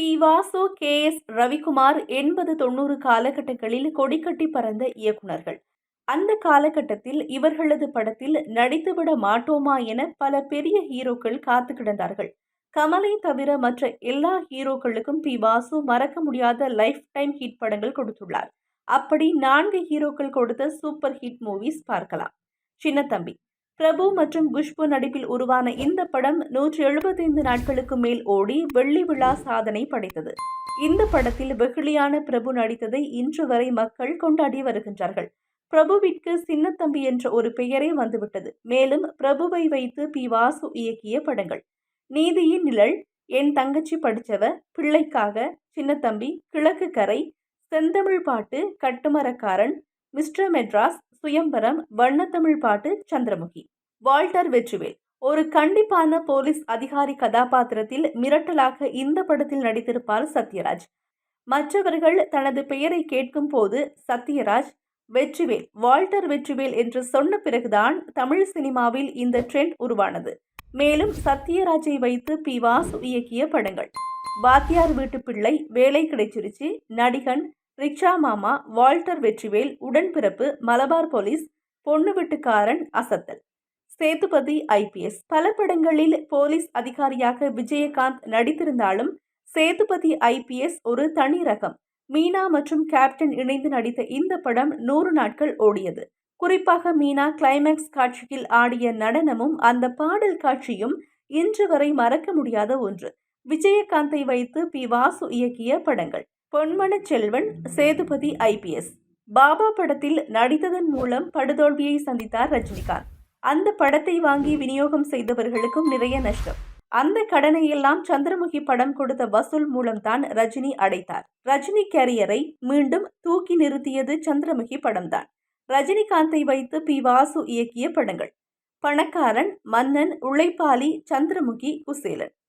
P Vasu K S Ravikumar எண்பது தொண்ணூறு காலகட்டங்களில் கொடிக்கட்டி பறந்த இயக்குனர்கள் அந்த காலகட்டத்தில் இவர்களது படத்தில் நடித்துவிட மாட்டோமா என பல பெரிய ஹீரோக்கள் காத்து கிடந்தார்கள். கமலை தவிர மற்ற எல்லா ஹீரோக்களுக்கும் பி வாசு மறக்க முடியாத லைஃப் டைம் ஹிட் படங்கள் கொடுத்துள்ளார். அப்படி நான்கு ஹீரோக்கள் கொடுத்த சூப்பர் ஹிட் மூவிஸ் பார்க்கலாம். சின்னத்தம்பி பிரபு மற்றும் குஷ்பு நடிப்பில் உருவான இந்த படம் நூற்றி எழுபத்தைந்து நாட்களுக்கு மேல் ஓடி வெள்ளி விழா சாதனை படைத்தது. இந்த படத்தில் வெகுளியான பிரபு நடித்ததை இன்று வரை மக்கள் கொண்டாடி வருகின்றார்கள். பிரபுவிற்கு சின்னத்தம்பி என்ற ஒரு பெயரே வந்துவிட்டது. மேலும் பிரபுவை வைத்து பி வாசு இயக்கிய படங்கள். நீதியின் நிழல் என் தங்கச்சி படித்தவ பிள்ளைக்காக சின்னத்தம்பி கிழக்கு கரை செந்தமிழ் பாட்டு கட்டுமரக்காரன் மிஸ்டர் மெட்ராஸ் சுயம்பரம் வண்ணத்தமிழ் பாட்டு சந்திரமுகி. வால்டர் வெற்றிவேல். ஒரு கண்டிப்பான போலீஸ் அதிகாரி கதாபாத்திரத்தில் மிரட்டலாக இந்த படத்தில் நடித்திருப்பார் சத்யராஜ். மற்றவர்கள் தனது பெயரை கேட்கும் போது சத்யராஜ் வெற்றிவேல் வால்டர் வெற்றிவேல் என்று சொன்ன பிறகுதான் தமிழ் சினிமாவில் இந்த ட்ரெண்ட் உருவானது. மேலும் சத்யராஜை வைத்து பி வாசு இயக்கிய படங்கள். வாத்தியார் வீட்டு பிள்ளை வேலை கிடைச்சிருச்சு நடிகன் ரிக்ஷா மாமா வால்டர் வெற்றிவேல் உடன்பிறப்பு மலபார் போலீஸ் பொண்ணு வீட்டுக்காரன் அசத்தல். சேதுபதி ஐபிஎஸ் பல படங்களில் போலீஸ் அதிகாரியாக விஜயகாந்த் நடித்திருந்தாலும் சேதுபதி ஐபிஎஸ் ஒரு தனி ரகம். மீனா மற்றும் கேப்டன் இணைந்து நடித்த இந்த படம் நூறு நாட்கள் ஓடியது. குறிப்பாக மீனா கிளைமேக்ஸ் காட்சியில் ஆடிய நடனமும் அந்த பாடல் காட்சியும் இன்று வரை மறக்க முடியாத ஒன்று. விஜயகாந்தை வைத்து பி வாசு இயக்கிய படங்கள். பொன்மனச் செல்வன் சேதுபதி ஐபிஎஸ் பாபா படத்தில் நடித்ததன் மூலம் படுதோல்வியை சந்தித்தார் ரஜினிகாந்த். அந்த படத்தை வாங்கி விநியோகம் செய்தவர்களுக்கும் நிறைய நஷ்டம். அந்த கடனை எல்லாம் சந்திரமுகி படம் கொடுத்த வசூல் மூலம்தான் ரஜினி அடைத்தார். ரஜினி கேரியரை மீண்டும் தூக்கி நிறுத்தியது சந்திரமுகி படம்தான். ரஜினிகாந்தை வைத்து பி. வாசு இயக்கிய படங்கள். பணக்காரன் மன்னன் உழைப்பாளி சந்திரமுகி குசேலன்.